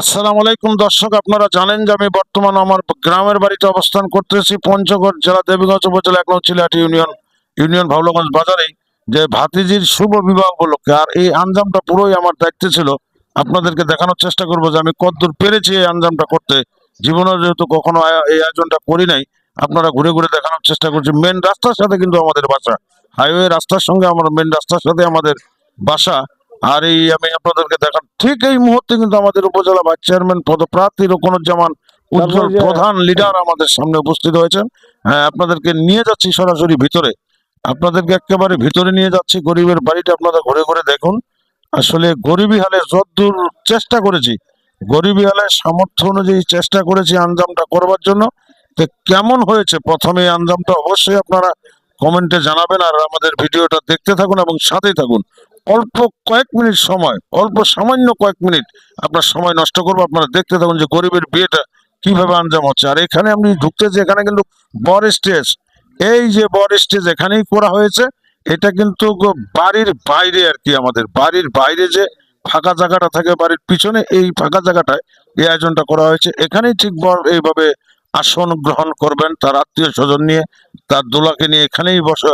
আসসালামু আলাইকুম দর্শক, আপনারা জানেন যে আমি বর্তমান আমার গ্রামের বাড়িতে অবস্থান করতেছি পঞ্চগড় জেলা দেবীগঞ্জ উপজেলা এক নং ইউনিয়ন ইউনিয়ন ভাবলগঞ্জ বাজারে যে ভাতিজির শুভ বিবাহ উপলক্ষে। আর এই আঞ্জামটা পুরোই আমার দায়িত্ব ছিল। আপনাদেরকে দেখানোর চেষ্টা করব যে আমি কতদূর পেরেছি এই আঞ্জামটা করতে। জীবনে যেহেতু কখনো এই আয়োজনটা করি নাই, আপনারা ঘুরে ঘুরে দেখানোর চেষ্টা করছি। মেন রাস্তার সাথে কিন্তু আমাদের বাসা। হাইওয়ে রাস্তার সঙ্গে আমার মেন রাস্তার সাথে আমাদের বাসা। আর এই আমি আপনাদেরকে দেখান ঠিক এই মুহূর্তে কিন্তু আমাদের উপজেলা ভাইস চেয়ারম্যান পদপ্রার্থী রোকনুজ্জামান উজ্জ্বল প্রধান লিডার আমাদের সামনে উপস্থিত হয়েছেন। হ্যাঁ আপনাদেরকে নিয়ে যাচ্ছি সরাসরি ভিতরে। আপনাদেরকে একেবারে ভিতরে নিয়ে যাচ্ছি গরিবের বাড়িটা আপনারা ঘুরে ঘুরে দেখুন। আসলে গরিবী হালে যতদূর চেষ্টা করেছি গরিবী হালে সামর্থ্য অনুযায়ী চেষ্টা করেছি আঞ্জামটা করবার জন্য। তো কেমন হয়েছে? প্রথমে আঞ্জামটা অবশ্যই আপনারা কমেন্টে জানাবেন আর আমাদের ভিডিওটা দেখতে থাকুন এবং সাথেই থাকুন। অল্প কয়েক মিনিট সময়, অল্প সামান্য কয়েক মিনিট আপনার সময় নষ্ট করব। আপনারা দেখতে থাকুন যে গরিবের বিয়েটা কীভাবে আঞ্জাম হচ্ছে। আর এখানে আপনি ঢুকতেছি এখানে কিন্তু বর স্টেজ, এই যে বর স্টেজ এখানেই করা হয়েছে। এটা কিন্তু বাড়ির বাইরে আর কি আমাদের, বাড়ির বাইরে যে ফাঁকা জায়গাটা থাকে বাড়ির পিছনে, এই ফাঁকা জায়গাটায় এই আয়োজনটা করা হয়েছে। এখানেই ঠিক বর এইভাবে আসন গ্রহণ করবেন, তার আত্মীয় স্বজন নিয়ে, তার দোলাকে নিয়ে এখানেই বসে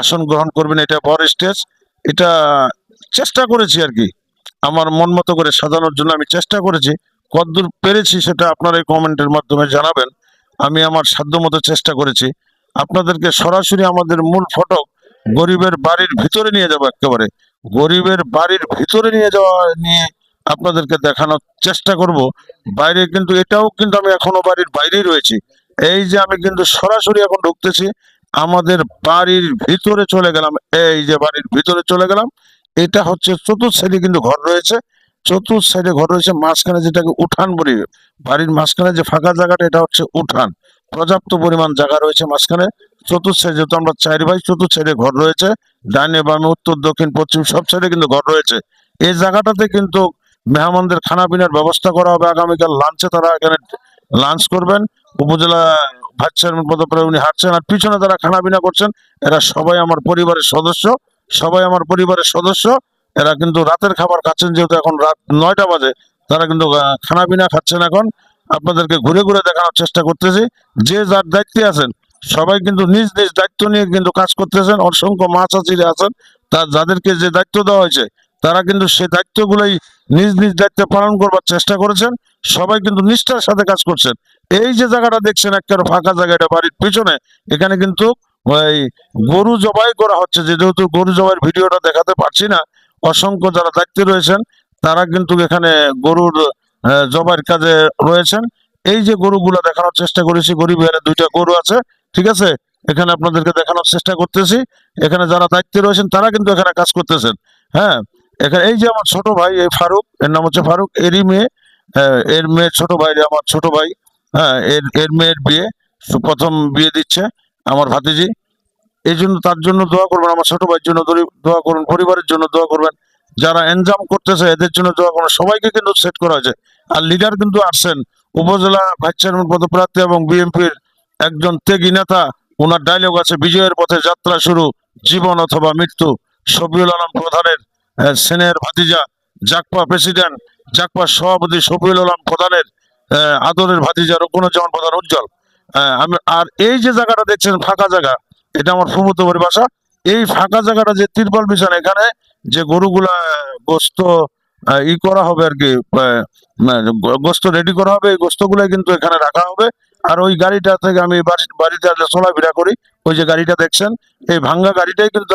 আসন গ্রহণ করবেন। এটা বর স্টেজ। এটা চেষ্টা করেছি আর কি। আমার মন মতো করে সাজানোর জন্য আমি চেষ্টা করেছি। কতদূর পেরেছি সেটা আপনারা এই কমেন্টের মাধ্যমে জানাবেন। আমি আমার সাধ্য মতো চেষ্টা করেছি। আপনাদেরকে সরাসরি আমাদের মূল ফটক গরিবের বাড়ির ভিতরে নিয়ে যাব একেবারে। গরিবের বাড়ির ভিতরে নিয়ে যাওয়া নিয়ে আপনাদেরকে দেখানোর চেষ্টা করব। বাইরে কিন্তু এটাও কিন্তু আমি এখনও বাড়ির বাইরেই রয়েছি। এই যে আমি কিন্তু সরাসরি এখন ঢুকতেছি আমাদের বাড়ির ভিতরে চলে গেলাম। এই যে বাড়ির ভিতরে চলে গেলাম, এটা হচ্ছে চতুর্থ সাইডে কিন্তু ঘর রয়েছে। চতুর্থ সাইডে ঘর রয়েছে, মাঝখানে যেটাকে উঠান বলি, বাড়ির মাঝখানে যে ফাঁকা জায়গাটা, এটা হচ্ছে উঠান। পর্যাপ্ত পরিমাণ জায়গা রয়েছে মাঝখানে। চতুর্থ সাইডে যেহেতু আমরা চার ভাই, চতুর্থ সাইডে ঘর রয়েছে। ডাইনে বামে, উত্তর, দক্ষিণ, পশ্চিম, সব সাইডে কিন্তু ঘর রয়েছে। এই জায়গাটাতে কিন্তু মেহমানদের খানা পিনার ব্যবস্থা করা হবে। আগামীকাল লাঞ্চে তারা এখানে লাঞ্চ করবেন। উপজেলা ভাইস চেয়ারম্যান পদপ্রায় উনি হাঁটছেন আর পিছনে যারা খানা পিনা করছেন এরা সবাই আমার পরিবারের সদস্য সবাই আমার পরিবারের সদস্য। এরা কিন্তু রাতের খাবার খাচ্ছেন যেহেতু এখন রাত নয়টা বাজে তারা কিন্তু আহ, খানা পিনা খাচ্ছেন এখন। আপনাদেরকে ঘুরে ঘুরে দেখানোর চেষ্টা করতেছি। যে যার দায়িত্বে আছেন সবাই কিন্তু নিজ নিজ দায়িত্ব নিয়ে কিন্তু কাজ করতেছেন। অসংখ্য মা চাচিরা আছেন তার যাদেরকে যে দায়িত্ব দেওয়া হয়েছে তারা কিন্তু সেই দায়িত্বগুলোই নিজ নিজ দায়িত্ব পালন করবার চেষ্টা করেছেন। সবাই কিন্তু নিষ্ঠার সাথে কাজ করছেন। এই যে জায়গাটা দেখছেন একটা ফাঁকা জায়গা, এটা বাড়ির পিছনে। এখানে কিন্তু, ওই গরু জবাই করা হচ্ছে। যেহেতু গরু জবাইয়ের ভিডিওটা দেখাতে পারছি না, অসংখ্য যারা দায়িত্বে রয়েছেন, তারা কিন্তু এখানে গরুর জবাইয়ের কাজে রয়েছেন। এই যে গরুগুলো দেখানোর চেষ্টা করেছি, গরিব দুইটা গরু আছে, ঠিক আছে? এখানে আপনাদেরকে দেখানোর চেষ্টা করতেছি। এখানে যারা দায়িত্বে রয়েছেন, তারা কিন্তু এখানে কাজ করতেছেন। হ্যাঁ এখানে এই যে আমার ছোট ভাই, এই ফারুক, এর নাম হচ্ছে ফারুক, এরই মেয়ে। এর মেয়ে ছোট ভাই, আমার ছোট ভাই। হ্যাঁ এর এর মেয়ের বিয়ে প্রথম বিয়ে দিচ্ছে আমার ভাতিজি। এই জন্য তার জন্য দোয়া করবেন, আমার ছোট ভাইয়ের জন্য দোয়া করুন, পরিবারের জন্য দোয়া করবেন। যারা এনজাম করতেছে, এদের জন্য দোয়া করুন। সবাইকে কিন্তু সেট করা হয়েছে। আর লিডার কিন্তু আসছেন। উপজেলা ভাইস চেয়ারম্যান পদপ্রার্থী এবং বিএনপির একজন ত্যাগী নেতা। ওনার ডায়লগ আছে, বিজয়ের পথে যাত্রা শুরু, জীবন অথবা মৃত্যু। শফিউল আলম প্রধানের সেনের ভাতিজা জাকপা প্রেসিডেন্ট জাকপা সভাপতি শফিউল আলম প্রধানের আদরের ভাতিজা রকুনুজ্জামান প্রধান উজ্জ্বল। আমি আর এই যে জায়গাটা দেখছেন, ফাঁকা জায়গা, এটা আমার বাড়ির বাসা এই ফাঁকা জায়গাটা যে তিরপাল বিছানা এখানে যে গরুগুলা, গোস্ত ই করা হবে আর কি মানে গোস্ত রেডি করা হবে। এই গোস্তগুলো কিন্তু এখানে রাখা হবে। আর ওই গাড়িটা থেকে আমি বাড়ি- বাড়িতে আসলে চলাফেরা করি। ওই যে গাড়িটা দেখছেন, এই ভাঙ্গা গাড়িটাই কিন্তু